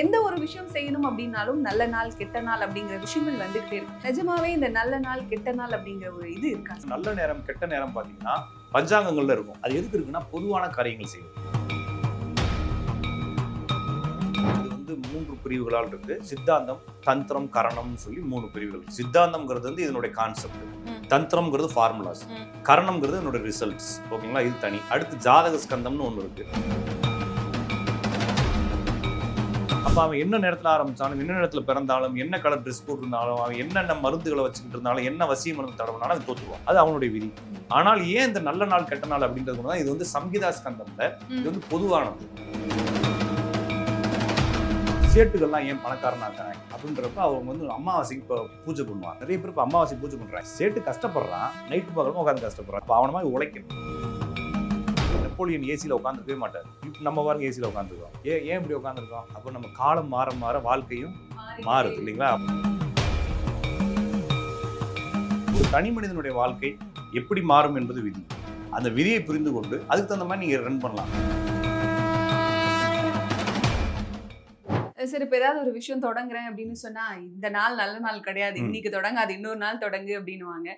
எந்த ஒரு விஷயம் செய்யணும் அப்படின்னாலும் நல்ல நாள் கெட்ட நாள் அப்படிங்கிற விஷயங்கள் வந்துகிட்டே இருக்கு நிஜமாவே இந்த நல்ல நாள் கெட்ட நாள் அப்படிங்கிற ஒரு இது இருக்கா? நல்ல நேரம் கெட்ட நேரம் பார்த்தீங்கன்னா பஞ்சாங்கங்கள்ல இருக்கும். அது எதுக்கு இருக்குன்னா பொதுவான காரியங்கள் செய்யும் இது வந்து மூன்று பிரிவுகளால் இருக்கு. சித்தாந்தம் தந்திரம் கரணம்னு சொல்லி மூணு பிரிவுகள். சித்தாந்தம்ங்கிறது வந்து இதனுடைய கான்செப்ட். தந்திரம்ங்கிறது ஃபார்முலாஸ். கரணம்ங்கிறது என்னோட ரிசல்ட்ஸ் ஓகேங்களா இது தனி. அடுத்து ஜாதக ஸ்கந்தம்னு ஒன்று இருக்கு. அப்ப அவன் என்ன நேரத்துல ஆரம்பிச்சாலும் என்ன நேரத்துல பிறந்தாலும் என்ன கலர் ட்ரெஸ் போட்டிருந்தாலும் அவன் என்னென்ன மருந்துகளை வச்சுக்கிட்டு இருந்தாலும் என்ன வசிய மருந்து தடவினாலும் அவன் தோத்துருவான். அது அவனுடைய விதி. ஆனால் ஏன் இந்த நல்ல நாள் கெட்ட நாள் அப்படின்றது தான் இது வந்து சங்கீதா ஸ்கந்தம்ல இது வந்து பொதுவானது. சேட்டுகள்லாம் ஏன் பணக்காரனாக்காங்க அப்படின்றப்ப அவங்க வந்து அமாவாசைக்கு இப்போ பூஜை பண்ணுவாங்க. நிறைய பேர் இப்போ அமாவாசை பூஜை பண்றாங்க. சேட்டு கஷ்டப்படுறான். நைட்டு பகலும் உட்காந்து கஷ்டப்படுறான். அவன மாதிரி உழைக்கணும். நெப்போலியன் ஏசியில் உட்காந்துருக்கவே மாட்டார். இப்ப நம்ம பாருங்க ஏசியில் உட்காந்துருக்கோம் ஏன் ஏன் இப்படி உட்காந்துருக்கோம் அப்போ நம்ம காலம் மாற மாற வாழ்க்கையும் மாறுது இல்லைங்களா? ஒரு தனி மனிதனுடைய வாழ்க்கை எப்படி மாறும் என்பது விதி. அந்த விதியை புரிந்து கொண்டு அதுக்கு தகுந்த மாதிரி நீங்க ரன் பண்ணலாம். சரி இப்ப ஏதாவது ஒரு விஷயம் தொடங்குறேன் அப்படின்னு சொன்னா இந்த நாள் நல்ல நாள் கிடையாது. இன்னைக்கு தொடங்க அது இன்னொரு நாள் தொடங்கு அப்படின்னுவாங்க.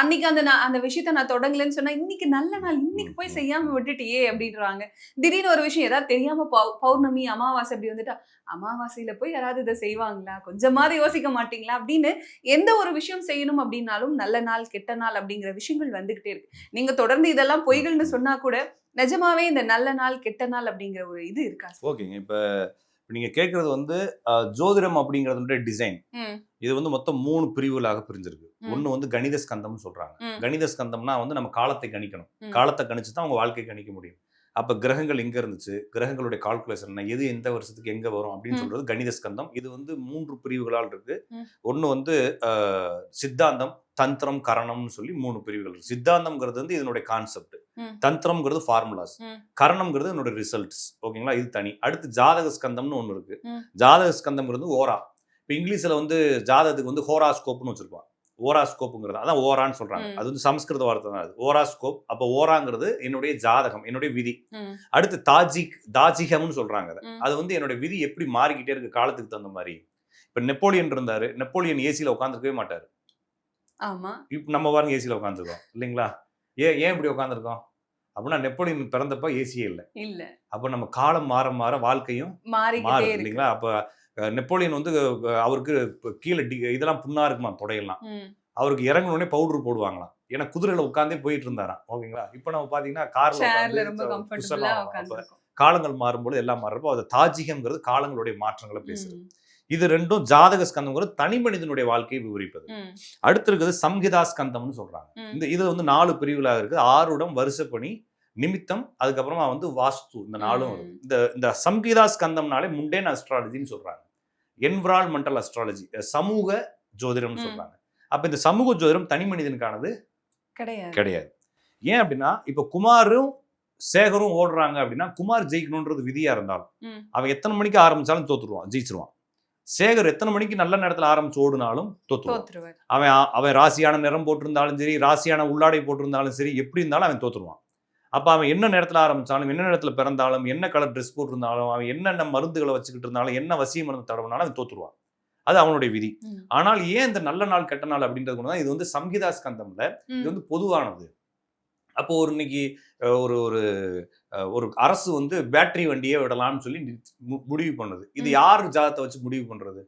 அன்னைக்கு அந்த அந்த விஷயத்த நான் தொடங்கலன்னு சொன்னா இன்னைக்கு நல்ல நாள் இன்னைக்கு போய். செய்யாம விட்டுட்டியே அப்படின்றாங்க திடீர்னு ஒரு விஷயம் ஏதாவது தெரியாம பௌர்ணமி அமாவாசை அப்படி வந்துட்டா அமாவாசையில போய் யாராவது இதை செய்வாங்களா? கொஞ்சமாவது யோசிக்க மாட்டீங்களா? அப்படின்னு எந்த ஒரு விஷயம் செய்யணும் அப்படின்னாலும் நல்ல நாள் கெட்ட நாள் அப்படிங்கிற விஷயங்கள் வந்துகிட்டே இருக்கு. நீங்க தொடர்ந்து இதெல்லாம் பொய்கள்னு சொன்னா கூட நிஜமாவே இந்த நல்ல நாள் கெட்ட நாள் அப்படிங்கிற ஒரு இது இருக்கா ஓகேங்க. இப்போ நீங்க கேட்கறது வந்து ஜோதிடம் அப்படிங்கிறதுடைய டிசைன் ம். இது வந்து மொத்தம் மூணு பிரிவுகளாக பிரிஞ்சிருக்கு ம். ஒன்னு வந்து கணித ஸ்கந்தம்னு சொல்றாங்க ம். கணித ஸ்கந்தம்னா வந்து நம்ம காலத்தை கணிக்கணும். காலத்தை கணிச்சு தான் அவங்க வாழ்க்கை கணிக்க முடியும் அப்ப கிரகங்கள் எங்க இருந்துச்சு? கிரகங்களுடைய கால்குலேஷன் என்ன? எது எந்த வருஷத்துக்கு எங்க வரும்? அப்படின்னு. சொல்றது கணித ஸ்கந்தம் இது வந்து மூன்று பிரிவுகளால் இருக்கு. ம். ஒன்னு வந்து சித்தாந்தம் தந்திரம் கரணம்னு சொல்லி மூணு பிரிவுகள் இருக்கு. சித்தாந்தம்ங்கிறது வந்து இதனுடைய கான்செப்ட். தந்திரம்ங்கிறது ஃபார்முலாஸ். கரணம்ங்கிறது என்னோட ரிசல்ட்ஸ் ஓகேங்களா? இது தனி. அடுத்து ஜாதக ஸ்கந்தம்னு ஒன்று இருக்கு. ஜாதக ஸ்கந்தம்ங்கிறது ஓரா. இப்போ இங்கிலீஷ்ல வந்து ஜாதகத்துக்கு வந்து ஹோராஸ்கோப்னு வச்சிருப்பான் ஓராஸ்கோப்புங்கிறது. அதான் ஓரான்னு சொல்றாங்க. அது வந்து சமஸ்கிருத வார்த்தை தான் அது. ஓராஸ்கோப் அப்போ ஓராங்கிறது என்னுடைய ஜாதகம் என்னுடைய விதி. அடுத்து தாஜிக் தாஜிகம்னு சொல்றாங்க அதை. அது வந்து என்னோட விதி எப்படி மாறிக்கிட்டே இருக்கு காலத்துக்கு தகுந்த மாதிரி. இப்போ நெப்போலியன் இருந்தாரு. நெப்போலியன் ஏசியில் உட்காந்துருக்கவே மாட்டார். ஆமா. இப்போ நம்ம பாருங்க ஏசியில் உட்காந்துருக்கோம் இல்லைங்களா? ஏன் ஏன் இப்படி உட்காந்துருக்கோம் அப்படின்னா நெப்போலியன் பிறந்தப்ப ஏசியே இல்லை. இல்ல. அப்போ நம்ம காலம் மாற மாற வாழ்க்கையும் இருக்கு. இல்லைங்களா? அப்போ நெப்போலியன் வந்து அவருக்கு கீழே டி இதெல்லாம் புண்ணா இருக்குமா தொடையெல்லாம். அவருக்கு இறங்குனோடனே பவுடர் போடுவாங்களாம். ஏன்னா குதிரையில உட்காந்தே போயிட்டு இருந்தாராம் ஓகேங்களா? இப்போ நம்ம பாத்தீங்கன்னா கார்ல காலங்கள் மாறும்போது எல்லாம் மாறுறப்போ அது தாஜிகம்ங்கிறது காலங்களுடைய மாற்றங்களை பேசுறது இது ரெண்டும் ஜாதக ஸ்கந்தம்ங்கிறது தனி மனிதனுடைய வாழ்க்கையை விவரிப்பது. அடுத்து இருக்கிறது சம்ஹிதா ஸ்கந்தம்னு சொல்றாங்க. இந்த இது வந்து நாலு பிரிவுகளாக இருக்குது. ஆறுடம் வருஷப்பணி நிமித்தம் அதுக்கப்புறமா வந்து வாஸ்து இந்த நாளும். இந்த இந்த சம்ஹிதா ஸ்கந்தம்னாலே முண்டேன் அஸ்ட்ராலஜின்னு சொல்றாங்க. என்விரான்மெண்டல் அஸ்ட்ராலஜி சமூக ஜோதிடம்னு. சொல்றாங்க. அப்ப இந்த சமூக ஜோதிடம் தனி மனிதனுக்கானது கிடையாது. கிடையாது. ஏன் அப்படின்னா இப்ப குமாரும் சேகரும் ஓடுறாங்க அப்படின்னா குமார் ஜெயிக்கணுன்றது விதியா இருந்தாலும். அவன் எத்தனை மணிக்கு ஆரம்பிச்சாலும் தோத்துருவான் ஜெயிச்சிருவான். சேகர் எத்தனை மணிக்கு நல்ல நேரத்துல ஆரம்பிச்சு ஓடுனாலும் தோத்துருவான். அவன் அவன் ராசியான நிறம் போட்டிருந்தாலும் சரி ராசியான உள்ளாடை போட்டிருந்தாலும் சரி எப்படி இருந்தாலும் அவன் தோத்துருவான். அப்போ அவன் என்ன நேரத்தில் ஆரம்பிச்சாலும் என்ன நேரத்தில் பிறந்தாலும் என்ன கலர் ட்ரெஸ் போட்டிருந்தாலும் அவன் என்னென்ன மருந்துகளை வச்சுக்கிட்டு இருந்தாலும் என்ன வசிய மருந்து தடவினாலும் அவன் தோத்துருவான். அது அவனுடைய விதி. ஆனால் ஏன் இந்த நல்ல நாள் கெட்ட நாள் அப்படின்றது தான் இது வந்து சம்ஹிதா ஸ்கந்தம்ல. இது வந்து பொதுவானது. அப்போ ஒரு இன்னைக்கு ஒரு ஒரு அரசு வந்து பேட்டரி வண்டியே விடலாம்னு சொல்லி முடிவு பண்ணுது. இது. யார் ஜாதத்தை வச்சு முடிவு பண்றது?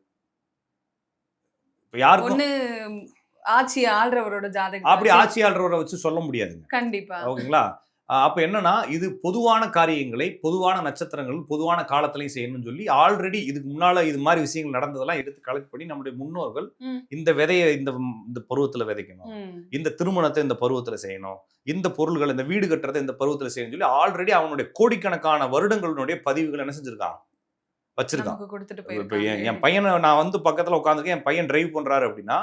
யாருக்கும் ஆட்சி ஆள்றவரோட ஜாதகம் அப்படி ஆட்சியாளரை வச்சு சொல்ல முடியாதுங்க. கண்டிப்பா. ஓகேங்களா? அப்ப என்னன்னா இது பொதுவான காரியங்களை பொதுவான நட்சத்திரங்கள் பொதுவான காலத்திலையும் செய்யணும்னு சொல்லி ஆல்ரெடி இதுக்கு முன்னால இது மாதிரி விஷயங்கள் நடந்ததெல்லாம் எடுத்து கலெக்ட் பண்ணி நம்முடைய முன்னோர்கள். இந்த விதையை இந்த இந்த பருவத்துல விதைக்கணும். இந்த திருமணத்தை இந்த பருவத்துல செய்யணும் இந்த பொருள்கள் இந்த வீடு கட்டுறதை இந்த பருவத்துல செய்யணும்னு சொல்லி ஆல்ரெடி அவனுடைய கோடிக்கணக்கான வருடங்களுடைய பதிவுகள் என்ன செஞ்சிருக்கான் வச்சிருக்கான் இப்ப என் பையனை நான் வந்து பக்கத்துல உட்காந்துருக்கேன் என் பையன் டிரைவ் பண்றாரு அப்படின்னா.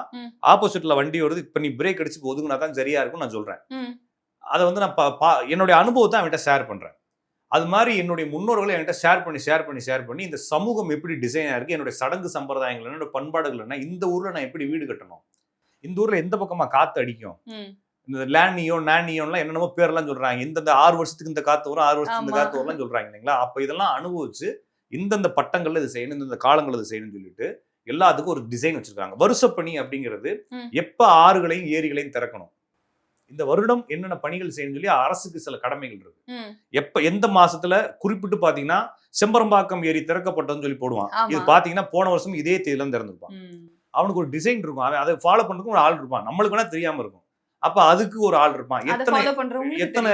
ஆப்போசிட்ல வண்டி வருது இப்ப நீ பிரேக் அடிச்சு ஒதுங்கினா தான் சரியா இருக்கும் நான் சொல்றேன். அதை வந்து நான் பா- என்னுடைய அனுபவத்தை அவன்கிட்ட ஷேர் பண்றேன். அது மாதிரி என்னுடைய முன்னோர்களை என்கிட்ட ஷேர் பண்ணி ஷேர் பண்ணி ஷேர் பண்ணி இந்த சமூகம் எப்படி டிசைனா இருக்கு என்னுடைய சடங்கு சம்பிரதாயங்கள் என்னோட பண்பாடுகள் என்ன இந்த ஊர்ல நான் எப்படி வீடு கட்டணும்? இந்த ஊர்ல எந்த பக்கமா காத்து அடிக்கும். இந்த லேனியோ நேனியோன்லாம் என்னென்னமோ பேர்லாம் சொல்றாங்க. இந்த இந்த ஆறு வருஷத்துக்கு இந்த காத்து வரும் ஆறு வருஷத்துக்கு இந்த ஆமா. காத்து வரும்லாம் சொல்றாங்க இல்லைங்களா? அப்ப இதெல்லாம் அனுபவிச்சு இந்தந்த பட்டங்கள்ல இது செய்யணும் இந்தந்த காலங்கள்ல இது செய்யணும்னு சொல்லிட்டு எல்லாத்துக்கும் ஒரு டிசைன் வச்சிருக்காங்க. வருஷப்பணி அப்படிங்கிறது. எப்ப ஆறுகளையும் ஏரிகளையும் திறக்கணும்? இந்த வருடம் என்னென்ன பணிகள் செய்யணும்னு சொல்லி அரசுக்கு சில கடமைகள் இருக்கு. எப்ப எந்த மாசத்துல? குறிப்பிட்டு பாத்தீங்கன்னா செம்பரம்பாக்கம் ஏரி திறக்கப்பட்டதுன்னு சொல்லி போடுவான். இது பாத்தீங்கன்னா போன வருஷம் இதே தேதியில திறந்துருப்பான். அவனுக்கு ஒரு டிசைன் இருக்கும். அவன் அதை ஃபாலோ பண்ணுறதுக்கு ஒரு ஆள் இருப்பான். நம்மளுக்கு வேணா தெரியாம இருக்கும். அப்ப அதுக்கு ஒரு ஆள் இருப்பான். எத்தனை எத்தனை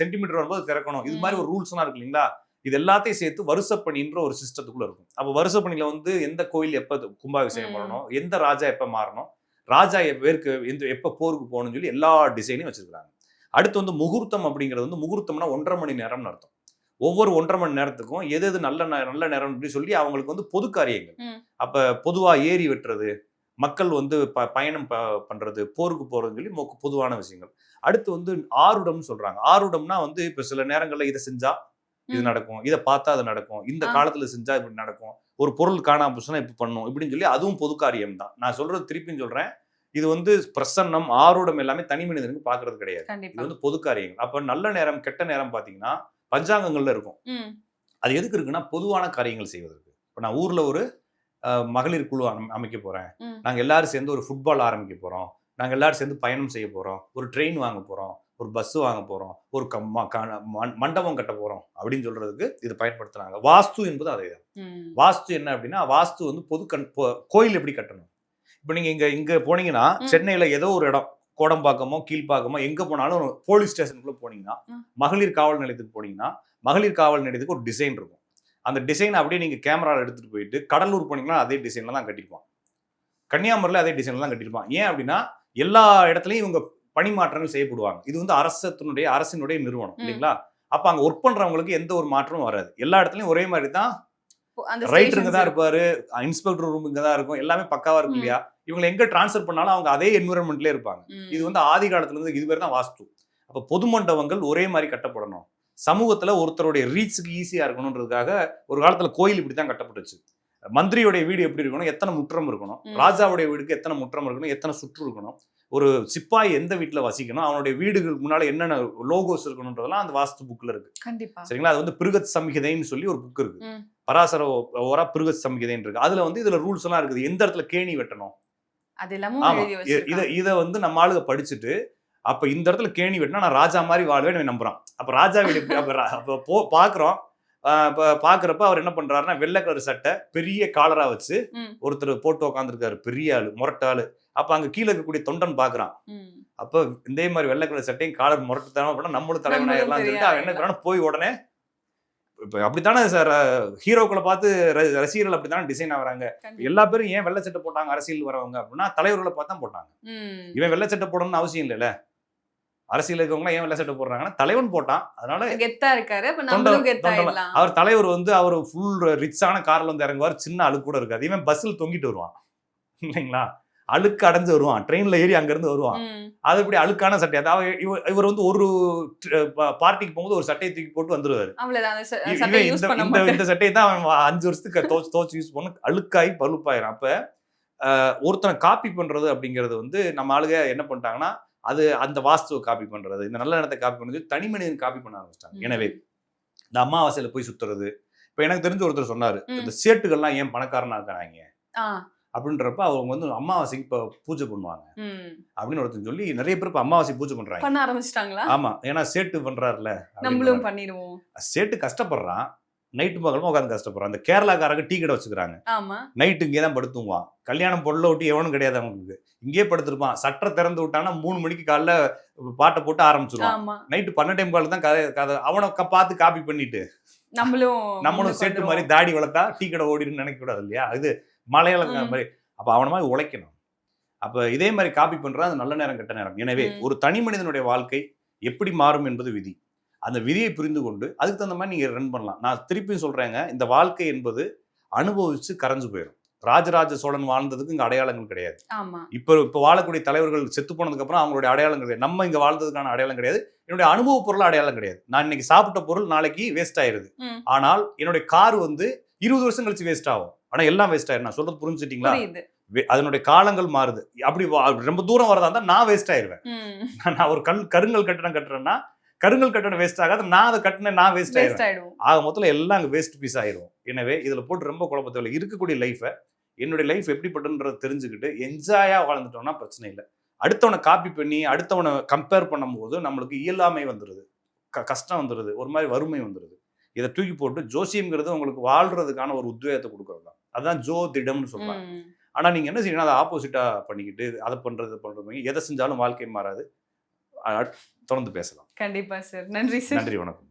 சென்டிமீட்டர் வரும்போது திறக்கணும். இது மாதிரி. ஒரு ரூல்ஸ்லாம் இருக்கு இல்லைங்களா? இது எல்லாத்தையும் சேர்த்து வருஷப்பணின்ற ஒரு சிஸ்டத்துக்குள்ள இருக்கும். அப்போ வருஷப்பணியில வந்து எந்த கோயில் எப்ப கும்பாபிஷேகம். பண்ணணும்? எந்த ராஜா எப்ப மாறணும்? ராஜா எப்ப எந்த எப்ப போருக்கு போகணும்னு சொல்லி எல்லா டிசைனையும் வச்சிருக்காங்க அடுத்து வந்து முகூர்த்தம் அப்படிங்கிறது வந்து முகூர்த்தம்னா ஒன்றரை மணி நேரம்னு அர்த்தம். ஒவ்வொரு ஒன்றரை மணி நேரத்துக்கும் எது எது நல்ல நே- நல்ல நேரம் அப்படி சொல்லி அவங்களுக்கு வந்து பொது காரியங்கள். அப்ப பொதுவா ஏரி வெட்டுறது மக்கள் வந்து ப பயணம் ப பண்றது போருக்கு போறதுன்னு சொல்லி பொதுவான விஷயங்கள். அடுத்து வந்து ஆருடம்னு சொல்றாங்க. ஆருடம்னா வந்து இப்ப சில நேரங்கள்ல இதை செஞ்சா இது. நடக்கும். இதை பார்த்தா அது நடக்கும். இந்த. காலத்துல செஞ்சா இப்படி நடக்கும். ஒரு பொருள் காணாம போச்சுன்னா இப்படி பண்ணும். இப்படின்னு சொல்லி அதுவும் பொது காரியம் தான். நான் சொல்றது திருப்பியும் சொல்றேன். இது வந்து பிரசன்னம் ஆரூடம் எல்லாமே தனி மனிதனுக்கு பாக்குறது கிடையாது. இது வந்து பொது காரியங்கள். அப்ப நல்ல நேரம் கெட்ட நேரம் பாத்தீங்கன்னா பஞ்சாங்கங்கள்ல இருக்கும். அது எதுக்கு இருக்குன்னா பொதுவான காரியங்கள் செய்வதற்கு. இப்போ நான் ஊர்ல ஒரு மகளிர் குழு அமை- அமைக்க போறேன். நாங்க எல்லாரும் சேர்ந்து ஒரு ஃபுட்பால் ஆரம்பிக்க போறோம். நாங்க எல்லாரும் சேர்ந்து பயணம் செய்ய போறோம். ஒரு ட்ரெயின் வாங்க போறோம். ஒரு பஸ் வாங்க போறோம் ஒரு க- மண்- மண்டபம் கட்ட போறோம் அப்படின்னு சொல்றதுக்கு இது பயன்படுத்துறாங்க வாஸ்து என்பது அதே தான். வாஸ்து என்ன அப்படின்னா வாஸ்து வந்து பொது கண் கோயில் எப்படி கட்டணும் இப்போ நீங்க இங்க இங்க போனீங்கன்னா. சென்னையில ஏதோ ஒரு இடம் கோடம்பாக்கமோ கீழ்ப்பாக்கமோ எங்க போனாலும் போலீஸ் ஸ்டேஷனுக்குள்ள போனீங்கன்னா. மகளிர் காவல் நிலையத்துக்கு போனீங்கன்னா மகளிர் காவல் நிலையத்துக்கு ஒரு டிசைன் இருக்கும் அந்த டிசைனை அப்படியே நீங்க கேமரால எடுத்துட்டு போயிட்டு கடலூர் போனீங்கன்னா அதே டிசைன்ல தான் கட்டிருப்பான் கன்னியாகுமரியில அதே டிசைன்ல தான் கட்டிருப்பான் ஏன் அப்படின்னா எல்லா இடத்துலயும் இவங்க பணிமாற்றங்கள் செய்யப்படுவாங்க. இது வந்து அரசத்தினுடைய அரசினுடைய நிறுவனம். இல்லைங்களா? அப்ப அங்க ஒர்க் பண்றவங்களுக்கு எந்த ஒரு மாற்றமும் வராது. எல்லா இடத்துலயும் ஒரே மாதிரி தான் அந்த ரைட்டர் இங்க தான் இருப்பாரு இன்ஸ்பெக்டர் ரூம் இங்க தான் இருக்கும் எல்லாமே பக்காவா இருக்கும். இல்லையா? இவங்க எங்க டிரான்ஸ்ஃபர் பண்ணாலும் அவங்க அதே என்விரான்மெண்ட்லயே இருப்பாங்க. இது வந்து ஆதி காலத்துல இருந்து இது பேர் தான் வாஸ்து. அப்ப பொது மண்டபங்கள் ஒரே மாதிரி கட்டப்படணும். சமூகத்துல ஒருத்தருடைய ரீச்சுக்கு ஈஸியா இருக்கணுன்றதுக்காக ஒரு காலத்துல கோயில் இப்படி தான் கட்டப்பட்டுச்சு. மந்திரியோடைய வீடு எப்படி இருக்கணும்? எத்தனை முற்றம் இருக்கணும். ராஜாவுடைய வீடுக்கு எத்தனை முற்றம் இருக்கணும்? எத்தனை சுற்று இருக்கணும்? ஒரு சிப்பாய் எந்த வீட்டுல வசிக்கணும் அவனுடைய வீடுகளுக்கு முன்னால என்னென்ன லோகோஸ் இருக்கணுன்றதெல்லாம் அந்த வாஸ்து புக்ல இருக்கு. கண்டிப்பா. சரிங்களா? அது வந்து பிருகத் சம்ஹிதைன்னு சொல்லி ஒரு புக் இருக்கு. பராசர ஓரா பிருகத் சம்ஹிதைன்னு இருக்கு. அதுல வந்து இதுல ரூல்ஸ் எல்லாம் இருக்குது. எந்த இடத்துல கேணி வெட்டணும்? இத இத வந்து நம்ம ஆளுங்க படிச்சுட்டு அப்ப இந்த இடத்துல கேணி வெட்டினா நான் ராஜா மாதிரி வாழ்வேன்னு நம்புறான். அப்ப ராஜா வீடு அப்ப பாக்குறோம். இப்ப பாக்குறப்ப அவர் என்ன பண்றாருன்னா வெள்ளை கலர் சட்டை பெரிய காலரா வச்சு. ஒருத்தர் போட்டு உட்காந்துருக்காரு பெரிய ஆளு முரட்ட ஆளு அப்ப அங்க கீழே இருக்கக்கூடிய தொண்டன் பாக்குறான் ம். அப்ப இதே மாதிரி வெள்ளை கலர் சட்டையும் காலர் முரட்டுத்தனமா பண்ணா நம்மளும் தலைவனா நம்மளும் பெரிய சொல்லிட்டு அவன் என்ன. பண்ணான்னு போய் உடனே இப்ப அப்படித்தானே சார் ஹீரோக்களை பார்த்து ரசிகர்கள் அப்படித்தானே டிசைன் ஆகுறாங்க. எல்லா பேரும் ஏன் வெள்ளை சட்டை போட்டாங்க அரசியல் வரவங்க அப்படின்னா தலைவர்களை பார்த்து தான் போட்டாங்க. இவன் வெள்ளை சட்டை போடணும்னு அவசியம் இல்லைல்ல அரசியல் இருக்கவங்க ஏன் வெள்ளை சட்டை போடுறாங்கன்னா தலைவன் போட்டான். அதனால கெத்தா இருக்காரு அவர் தலைவர் வந்து அவர் ஃபுல் ரிச்சான கார்ல வந்து இறங்குவார் சின்ன அழுக்கு கூட இருக்காது. இவன் பஸ்ஸில் தொங்கிட்டு வருவான். இல்லைங்களா? அழுக்கு அடைஞ்சு வருவான். ட்ரெயின்ல ஏறி அங்கிருந்து வருவான். அது இப்படி அழுக்கான சட்டை? அதாவது இவர் வந்து ஒரு பார்ட்டிக்கு போகும்போது ஒரு சட்டையை தூக்கி போட்டு வந்துருவாரு. இந்த சட்டையை தான் அவன் அஞ்சு வருஷத்துக்கு தோச்சு தோச்சு யூஸ் பண்ண. அழுக்காய் பழுப்பாயிரும் அப்ப அஹ், ஒருத்தனை காப்பி பண்றது அப்படிங்கிறது வந்து நம்ம ஆளுங்க என்ன பண்ணிட்டாங்கன்னா அது அந்த வாஸ்துவை காப்பி பண்றது. இந்த நல்ல இடத்தை காப்பி பண்ணது தனி மனிதன் காப்பி பண்ண ஆரம்பிச்சிட்டாங்க. எனவே இந்த அமாவாசையில போய் சுத்துறது. இப்ப எனக்கு தெரிஞ்ச ஒருத்தர் சொன்னாரு. இந்த சேட்டுகள்லாம் ஏன் பணக்காரனா இருக்கிறாங்க அப்படின்றப்ப அவங்க வந்து அமாவாசைக்கு இப்ப பூஜை பண்ணுவாங்க. அப்படின்னு ஒருத்தர் சொல்லி நிறைய பேர் இப்ப அமாவாசை பூஜை பண்றாங்க. பண்ண ஆரம்பிச்சிட்டாங்களா? ஆமா. ஏன்னா சேட்டு பண்றாருல நம்மளும் பண்ணிடுவோம். சேட்டு கஷ்டப்படுறான். நைட்டு பகலும் உட்காந்து கஷ்டப்படுறான். அந்த கேரளாக்காரங்க டீ கடை வச்சுக்கிறாங்க. நைட்டு இங்கே தான் படுத்துங்குவான் கல்யாணம் பொருளை ஒட்டி எவனும் கிடையாது அவங்களுக்கு இங்கேயே படுத்திருப்பான். சட்டை திறந்து விட்டானா மூணு மணிக்கு காலைல பாட்டை போட்டு ஆரம்பிச்சிருவான். நைட்டு பன்னெண்டு கால் தான் கதை கதை. அவனை பார்த்து காப்பி பண்ணிட்டு. நம்மளும் நம்மளும் சேட்டு மாதிரி. தாடி வளர்த்தா டீ கடை ஓடிடுன்னு நினைக்க கூடாது இல்லையா? இது மலையாளங்க ம். மாதிரி. அப்ப அவன மாதிரி உழைக்கணும். அப்ப இதே மாதிரி காப்பி பண்றது அது நல்ல நேரம் கெட்ட நேரம். எனவே. ஒரு தனி மனிதனுடைய வாழ்க்கை எப்படி மாறும் என்பது விதி. அந்த விதியை புரிந்து கொண்டு அதுக்கு தகுந்த மாதிரி நீங்க ரன் பண்ணலாம். நான் திருப்பியும் சொல்றேங்க இந்த வாழ்க்கை என்பது அனுபவிச்சு கரைஞ்சு போயிடும் ராஜராஜ சோழன் வாழ்ந்ததுக்கு இங்க அடையாளங்கள் கிடையாது. இப்போ இப்போ வாழக்கூடிய தலைவர்கள் செத்து போனதுக்கு அப்புறம் அவங்களுடைய அடையாளம் கிடையாது. நம்ம இங்க வாழ்ந்ததுக்கான அடையாளம் கிடையாது. என்னுடைய அனுபவ பொருள் அடையாளம் கிடையாது. நான் இன்னைக்கு சாப்பிட்ட பொருள் நாளைக்கு வேஸ்ட் ஆயிருது. ஆனால் என்னுடைய கார் வந்து இருபது வருஷம் கழிச்சு வேஸ்ட் ஆகும். ஆனா எல்லாம் வேஸ்ட் ஆயிரும். நான் சொல்றது புரிஞ்சுட்டீங்களா? அதனுடைய காலங்கள் மாறுது. அப்படி ரொம்ப தூரம் வரதா இருந்தா நான் வேஸ்ட் ஆயிருவேன். ம். நான் ஒரு கல் கருங்கல் கட்டடம் கட்டுறேன்னா கருங்கல் கட்டணம் வேஸ்ட் ஆகாது. நான் அதை கட்டினேன் நான் வேஸ்ட் ஆயிடும் ஆக மொத்தத்தில் எல்லாம் அங்கே வேஸ்ட் பீஸ் ஆயிரும். எனவே இதில் போட்டு ரொம்ப குழப்பத்தில் இருக்கக்கூடிய லைஃபை என்னுடைய லைஃப் எப்படிப்பட்டன்றதை தெரிஞ்சுக்கிட்டு என்ஜாயாக வாழ்ந்துட்டோம்னா பிரச்சனை இல்லை. அடுத்தவனை காப்பி பண்ணி அடுத்தவனை கம்பேர் பண்ணும்போது நம்மளுக்கு இயலாமை வந்துடுது க கஷ்டம் வந்துடுது ஒரு மாதிரி வறுமை வந்துடுது இதை தூக்கி போட்டு ஜோசியம்ங்கிறது உங்களுக்கு வாழ்றதுக்கான ஒரு உத்வேகத்தை கொடுக்கறது தான். அதுதான் ஜோ திடம்னு சொல்றாங்க ம். ஆனால் நீங்கள் என்ன செய்யணும்? அதை ஆப்போசிட்டாக பண்ணிக்கிட்டு அதை பண்ணுறது பண்ணுறது எதை செஞ்சாலும் வாழ்க்கை மாறாது. தொடர்ந்து பேசலாம். கண்டிப்பா சார். நன்றி சார். நன்றி வணக்கம்.